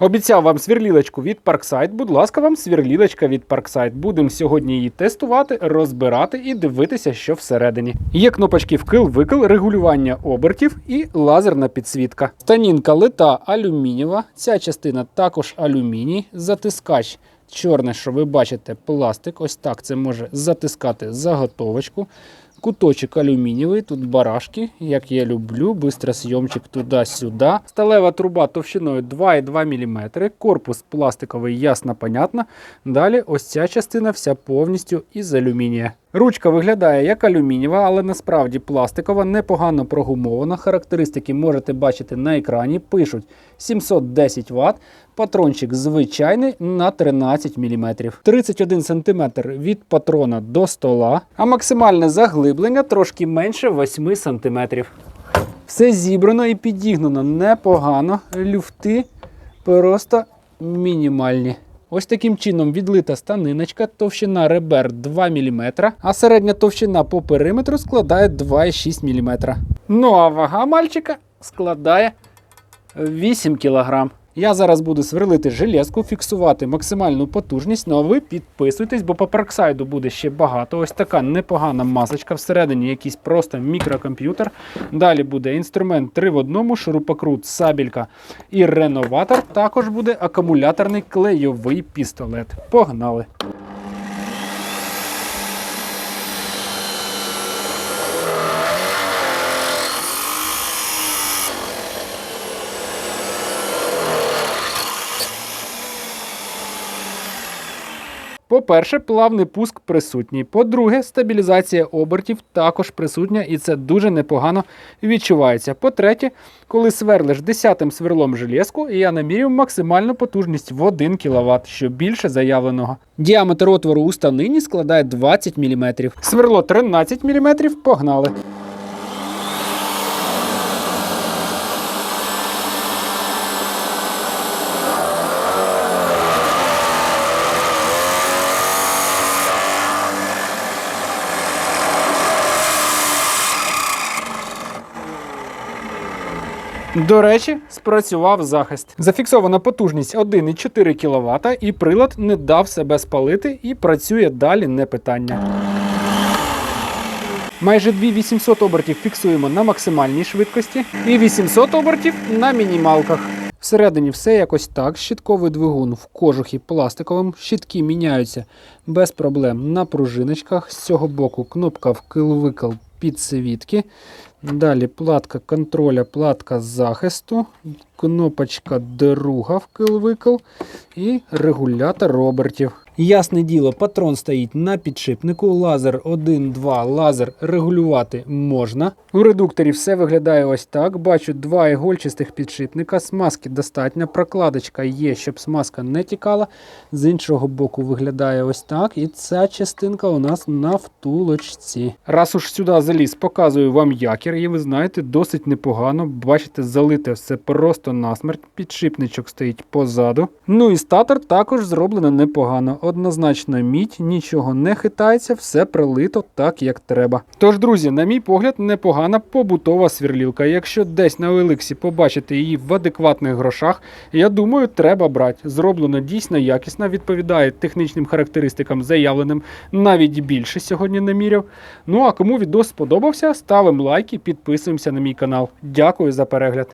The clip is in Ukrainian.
Обіцяв вам свірлілочку від Parkside. Будь ласка, вам свірлілочка від Parkside. Будемо сьогодні її тестувати, розбирати і дивитися, що всередині. Є кнопочки вкил-викил, регулювання обертів і лазерна підсвітка. Станінка лита алюмінієва. Ця частина також алюміній, затискач. Чорне, що ви бачите, пластик. Ось так це може затискати заготовочку. Куточок алюмінієвий, тут барашки, як я люблю, бистросйомчик туди-сюди. Сталева труба товщиною 2,2 мм, корпус пластиковий, ясно, понятно. Далі ось ця частина вся повністю із алюмінія. Ручка виглядає як алюмінієва, але насправді пластикова, непогано прогумована. Характеристики можете бачити на екрані. Пишуть 710 Вт, патрончик звичайний на 13 мм. 31 см від патрона до стола, а максимальне заглиблення трошки менше 8 см. Все зібрано і підігнано непогано. Люфти просто мінімальні. Ось таким чином відлита станиночка, товщина ребер 2 мм, а середня товщина по периметру складає 2,6 мм. Ну а вага мальчика складає 8 кг. Я зараз буду сверлити железку, фіксувати максимальну потужність. Ну а ви підписуйтесь, бо по парксайду буде ще багато. Ось така непогана масочка. Всередині якийсь просто мікрокомп'ютер. Далі буде інструмент 3 в одному, шурупокрут, сабілька і реноватор. Також буде акумуляторний клейовий пістолет. Погнали! По-перше, плавний пуск присутній. По-друге, стабілізація обертів також присутня, і це дуже непогано відчувається. По-третє, коли сверлиш десятим сверлом железку, я намірюю максимальну потужність в 1 кВт, що більше заявленого. Діаметр отвору у станині складає 20 мм. Сверло 13 мм, погнали. До речі, спрацював захист. Зафіксована потужність 1,4 кВт, і прилад не дав себе спалити і працює далі не питання. Майже 2800 обертів фіксуємо на максимальній швидкості і 800 обертів на мінімалках. Всередині все якось так. Щитковий двигун в кожухі пластиковим. Щитки міняються без проблем на пружиночках. З цього боку кнопка вкил-викил підсвітки. Далі платка контроля, платка захисту, кнопочка друга вкил-викл і регулятор обертів. Ясне діло, патрон стоїть на підшипнику, лазер 1-2, лазер регулювати можна. У редукторі все виглядає ось так. Бачу два ігольчастих підшипника, смазки достатньо, прокладочка є, щоб смазка не тікала. З іншого боку виглядає ось так. І ця частинка у нас на втулочці. Раз уж сюди заліз, показую вам якір, і ви знаєте, досить непогано. Бачите, залите все просто насмерть. Підшипничок стоїть позаду. Ну і статор також зроблено непогано. Однозначно мідь, нічого не хитається, все прилито так, як треба. Тож, друзі, на мій погляд, непогана побутова свірлілка. Якщо десь на Еликсі побачите її в адекватних грошах, я думаю, треба брати. Зроблено дійсно якісно, відповідає технічним характеристикам заявленим, навіть більше сьогодні наміряв. Ну а кому відео сподобався, ставимо лайки, підписуємося на мій канал. Дякую за перегляд.